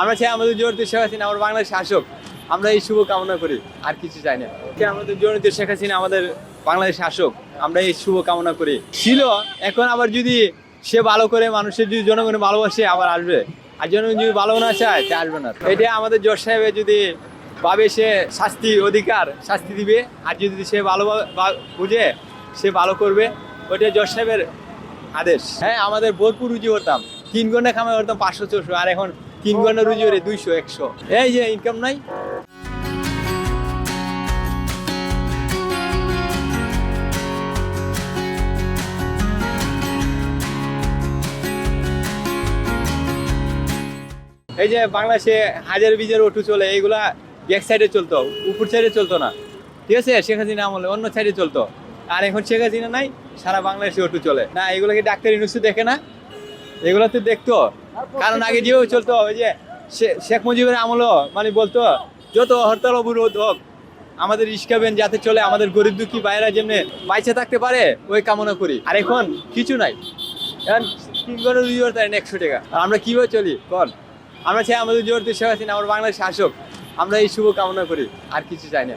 আমরা চাই আমাদের জনতা শেখ হাসিনা আমার বাংলাদেশ শাসক আমরা এই শুভ কামনা করি, আর কিছু চাই না। আমাদের জনতা শেখ হাসিনা আমাদের বাংলাদেশ শাসক আমরা এই শুভ কামনা করি। ছিল, এখন আবার যদি সে ভালো করে মানুষের যদি জনগণের ভালোবাসে আবার আসবে। আর জনগণ যদি ভালো না চায় তা আসবে না। এটা আমাদের জজ সাহেবের যদি পাবে সে শাস্তি অধিকার, শাস্তি দিবে, আর যদি সে ভালো বুঝে সে ভালো করবে, ওইটা জজ সাহেবের আদেশ। হ্যাঁ আমাদের ভরপুর রুজি করতাম তিন ঘণ্টা খামাই করতাম পাঁচশো ছশো আর এখন তিন ঘণ্টা রুজি করে দুইশো, একশো। এই যে ইনকাম নাই? এই যে, বাংলাদেশে হাজার বীজের অটু চলে, এইগুলা ব্যাক সাইডে চলতো, উপর সাইডে চলতো না। ঠিক আছে? শেখ হাসিনা আমলে অন্য সাইডে চলতো। আর এখন শেখ হাসিনা নাই, সারা বাংলাদেশে অটু চলে। না এগুলো কি ডাক্তার ইউনিভার্সিটি দেখে না? এগুলো তো দেখতো। কারণ আগে যেও চলতো, ওই যে শেখ মুজিবের আমলও মানে বলতো, যত হরতাল অবরোধ হোক, আমাদের রিস্কাবেন যাতে চলে, আমাদের গরিব দুঃখী বাইরা যেমনি বাইচে থাকতে পারে, ওই কামনা করি। আর এখন কিছু নাই। এখন একশো টাকা। আর আমরা কীভাবে চলি? কর আমরা চাই আমাদের জোর শেখ হাসিনা আমার বাংলাদেশ শাসক আমরা এই শুভ কামনা করি, আর কিছু চাই না।